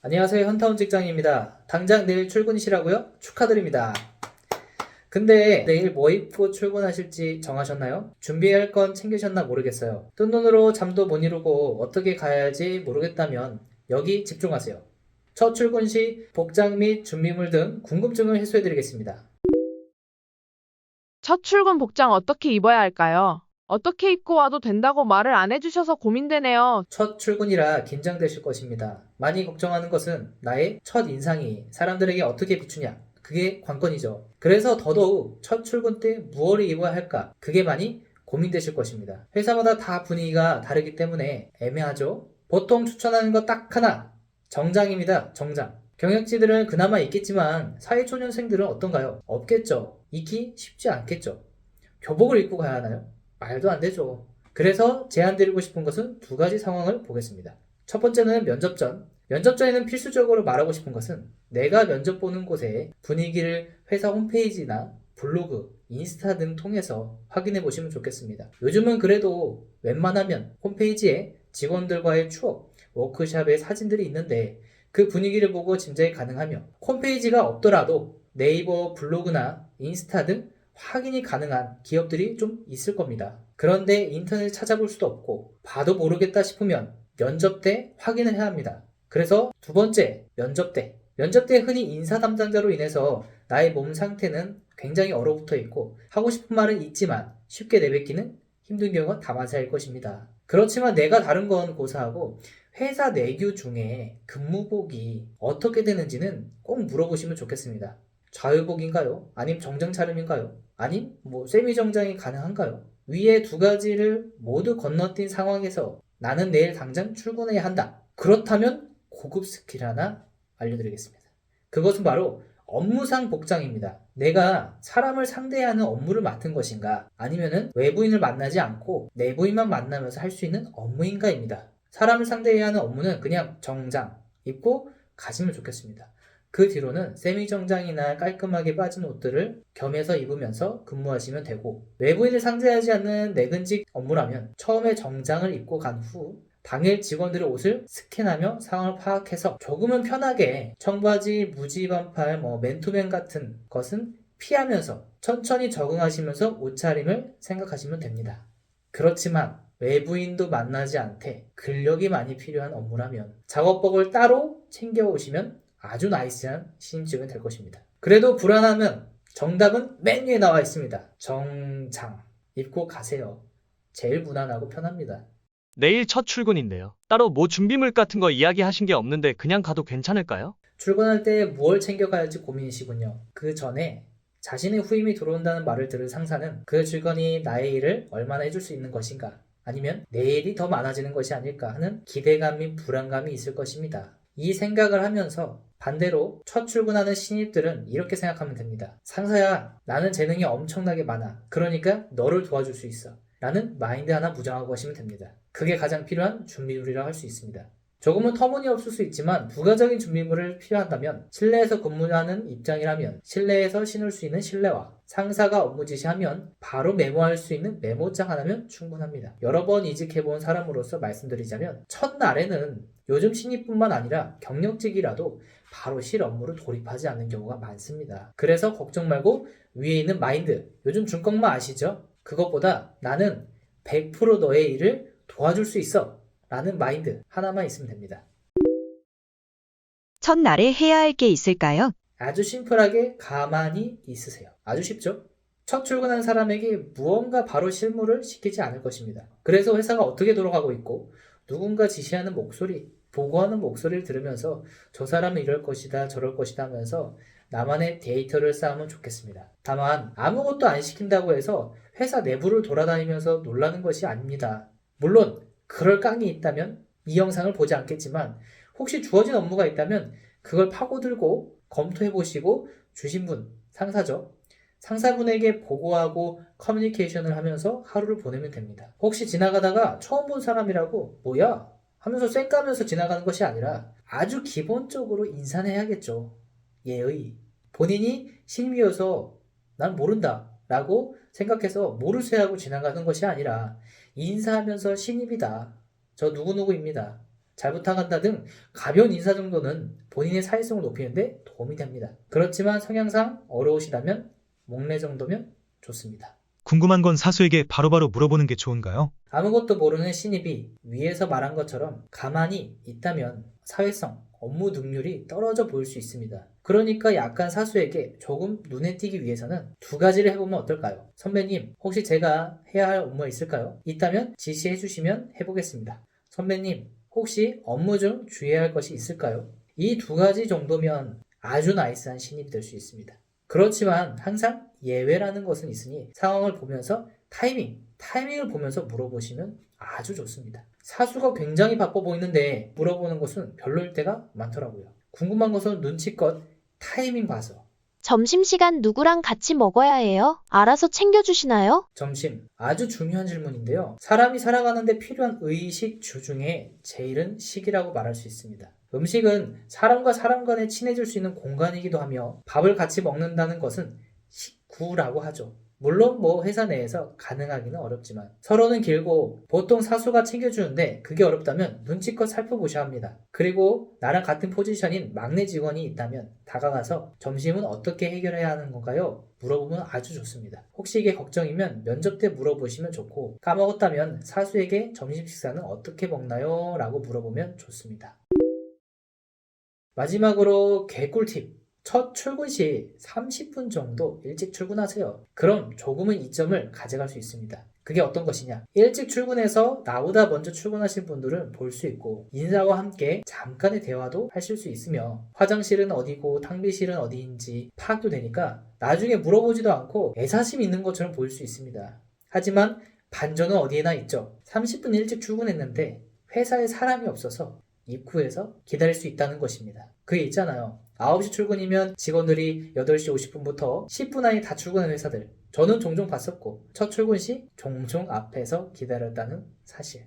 안녕하세요. 현타운 직장입니다. 당장 내일 출근이시라고요? 축하드립니다. 근데 내일 뭐 입고 출근하실지 정하셨나요? 준비해야 할 건 챙기셨나 모르겠어요. 뜬 눈으로 잠도 못 이루고 어떻게 가야 할지 모르겠다면 여기 집중하세요. 첫 출근 시 복장 및 준비물 등 궁금증을 해소해드리겠습니다. 첫 출근 복장 어떻게 입어야 할까요? 어떻게 입고 와도 된다고 말을 안 해주셔서 고민되네요. 첫 출근이라 긴장되실 것입니다. 많이 걱정하는 것은 나의 첫 인상이 사람들에게 어떻게 비추냐. 그게 관건이죠. 그래서 더더욱 첫 출근 때 무엇을 입어야 할까? 그게 많이 고민되실 것입니다. 회사마다 다 분위기가 다르기 때문에 애매하죠? 보통 추천하는 거딱 하나. 정장입니다. 정장. 경력지들은 그나마 있겠지만 사회초년생들은 어떤가요? 없겠죠. 있기 쉽지 않겠죠. 교복을 입고 가야 하나요? 말도 안 되죠. 그래서 제안드리고 싶은 것은 두 가지 상황을 보겠습니다. 첫 번째는 면접 전. 면접 전에는 필수적으로 말하고 싶은 것은 내가 면접 보는 곳의 분위기를 회사 홈페이지나 블로그, 인스타 등 통해서 확인해 보시면 좋겠습니다. 요즘은 그래도 웬만하면 홈페이지에 직원들과의 추억, 워크샵의 사진들이 있는데 그 분위기를 보고 짐작이 가능하며 홈페이지가 없더라도 네이버 블로그나 인스타 등 확인이 가능한 기업들이 좀 있을 겁니다. 그런데 인터넷 찾아볼 수도 없고 봐도 모르겠다 싶으면 면접 때 확인을 해야 합니다. 그래서 두 번째, 면접 때. 면접 때 흔히 인사 담당자로 인해서 나의 몸 상태는 굉장히 얼어붙어 있고 하고 싶은 말은 있지만 쉽게 내뱉기는 힘든 경우가 다반사일 것입니다. 그렇지만 내가 다른 건 고사하고 회사 내규 중에 근무복이 어떻게 되는지는 꼭 물어보시면 좋겠습니다. 자유복인가요? 아님 정장 차림인가요? 아님 뭐 세미 정장이 가능한가요? 위에 두 가지를 모두 건너뛴 상황에서 나는 내일 당장 출근해야 한다. 그렇다면 고급 스킬 하나 알려드리겠습니다. 그것은 바로 업무상 복장입니다. 내가 사람을 상대하는 업무를 맡은 것인가 아니면은 외부인을 만나지 않고 내부인만 만나면서 할 수 있는 업무인가입니다. 사람을 상대해야 하는 업무는 그냥 정장 입고 가시면 좋겠습니다. 그 뒤로는 세미 정장이나 깔끔하게 빠진 옷들을 겸해서 입으면서 근무하시면 되고 외부인을 상대하지 않는 내근직 업무라면 처음에 정장을 입고 간 후 당일 직원들의 옷을 스캔하며 상황을 파악해서 조금은 편하게 청바지, 무지 반팔, 뭐 맨투맨 같은 것은 피하면서 천천히 적응하시면서 옷차림을 생각하시면 됩니다. 그렇지만 외부인도 만나지 않되 근력이 많이 필요한 업무라면 작업복을 따로 챙겨오시면 아주 나이스한 신입직은 될 것입니다. 그래도 불안하면 정답은 맨 위에 나와 있습니다. 정장 입고 가세요. 제일 무난하고 편합니다. 내일 첫 출근인데요. 따로 뭐 준비물 같은 거 이야기하신 게 없는데 그냥 가도 괜찮을까요? 출근할 때 무엇 챙겨가야 할지 고민이시군요. 그 전에 자신의 후임이 들어온다는 말을 들은 상사는 그 직원이 나의 일을 얼마나 해줄 수 있는 것인가 아니면 내 일이 더 많아지는 것이 아닐까 하는 기대감 및 불안감이 있을 것입니다. 이 생각을 하면서 반대로 첫 출근하는 신입들은 이렇게 생각하면 됩니다. 상사야, 나는 재능이 엄청나게 많아. 그러니까 너를 도와줄 수 있어. 라는 마인드 하나 무장하고 가시면 됩니다. 그게 가장 필요한 준비물이라고 할 수 있습니다. 조금은 터무니없을 수 있지만 부가적인 준비물을 필요한다면 실내에서 근무하는 입장이라면 실내에서 신을 수 있는 실내화 상사가 업무 지시하면 바로 메모할 수 있는 메모장 하나면 충분합니다. 여러 번 이직해본 사람으로서 말씀드리자면 첫날에는 요즘 신입뿐만 아니라 경력직이라도 바로 실 업무를 돌입하지 않는 경우가 많습니다. 그래서 걱정 말고 위에 있는 마인드 요즘 중꺾마 아시죠? 그것보다 나는 100% 너의 일을 도와줄 수 있어 라는 마인드 하나만 있으면 됩니다. 첫날에 해야 할 게 있을까요? 아주 심플하게 가만히 있으세요. 아주 쉽죠? 첫 출근한 사람에게 무언가 바로 실무를 시키지 않을 것입니다. 그래서 회사가 어떻게 돌아가고 있고 누군가 지시하는 목소리, 보고하는 목소리를 들으면서 저 사람은 이럴 것이다, 저럴 것이다 하면서 나만의 데이터를 쌓으면 좋겠습니다. 다만 아무것도 안 시킨다고 해서 회사 내부를 돌아다니면서 놀라는 것이 아닙니다. 물론 그럴 깡이 있다면 이 영상을 보지 않겠지만 혹시 주어진 업무가 있다면 그걸 파고들고 검토해 보시고 주신 분, 상사죠. 상사분에게 보고하고 커뮤니케이션을 하면서 하루를 보내면 됩니다. 혹시 지나가다가 처음 본 사람이라고 뭐야? 하면서 쌩까면서 지나가는 것이 아니라 아주 기본적으로 인사는 해야겠죠. 예의. 본인이 신입이어서 난 모른다 라고 생각해서 모르쇠하고 지나가는 것이 아니라 인사하면서 신입이다. 저 누구누구입니다. 잘 부탁한다 등 가벼운 인사 정도는 본인의 사회성을 높이는데 도움이 됩니다. 그렇지만 성향상 어려우시다면 목례 정도면 좋습니다. 궁금한 건 사수에게 바로바로 물어보는 게 좋은가요? 아무것도 모르는 신입이 위에서 말한 것처럼 가만히 있다면 사회성, 업무 능률이 떨어져 보일 수 있습니다. 그러니까 약간 사수에게 조금 눈에 띄기 위해서는 두 가지를 해보면 어떨까요? 선배님, 혹시 제가 해야 할 업무가 있을까요? 있다면 지시해 주시면 해보겠습니다. 선배님, 혹시 업무 중 주의해야 할 것이 있을까요? 이 두 가지 정도면 아주 나이스한 신입이 될수 있습니다. 그렇지만 항상 예외라는 것은 있으니 상황을 보면서 타이밍, 타이밍을 보면서 물어보시면 아주 좋습니다. 사수가 굉장히 바빠 보이는데 물어보는 것은 별로일 때가 많더라고요. 궁금한 것은 눈치껏 타이밍 봐서 점심시간 누구랑 같이 먹어야 해요? 알아서 챙겨주시나요? 점심 아주 중요한 질문인데요. 사람이 살아가는데 필요한 의식 주 중에 제일은 식이라고 말할 수 있습니다. 음식은 사람과 사람 간에 친해질 수 있는 공간이기도 하며 밥을 같이 먹는다는 것은 식구라고 하죠. 물론 뭐 회사 내에서 가능하기는 어렵지만 서로는 길고 보통 사수가 챙겨주는데 그게 어렵다면 눈치껏 살펴보셔야 합니다. 그리고 나랑 같은 포지션인 막내 직원이 있다면 다가가서 점심은 어떻게 해결해야 하는 건가요? 물어보면 아주 좋습니다. 혹시 이게 걱정이면 면접 때 물어보시면 좋고 까먹었다면 사수에게 점심 식사는 어떻게 먹나요? 라고 물어보면 좋습니다. 마지막으로 개꿀팁. 첫 출근 시 30분 정도 일찍 출근하세요. 그럼 조금은 이점을 가져갈 수 있습니다. 그게 어떤 것이냐? 일찍 출근해서 나보다 먼저 출근하신 분들은 볼 수 있고 인사와 함께 잠깐의 대화도 하실 수 있으며 화장실은 어디고 탕비실은 어디인지 파악도 되니까 나중에 물어보지도 않고 애사심 있는 것처럼 보일 수 있습니다. 하지만 반전은 어디에나 있죠. 30분 일찍 출근했는데 회사에 사람이 없어서 입구에서 기다릴 수 있다는 것입니다. 그게 있잖아요. 9시 출근이면 직원들이 8시 50분부터 10분 안에 다 출근하는 회사들. 저는 종종 봤었고 첫 출근 시 종종 앞에서 기다렸다는 사실.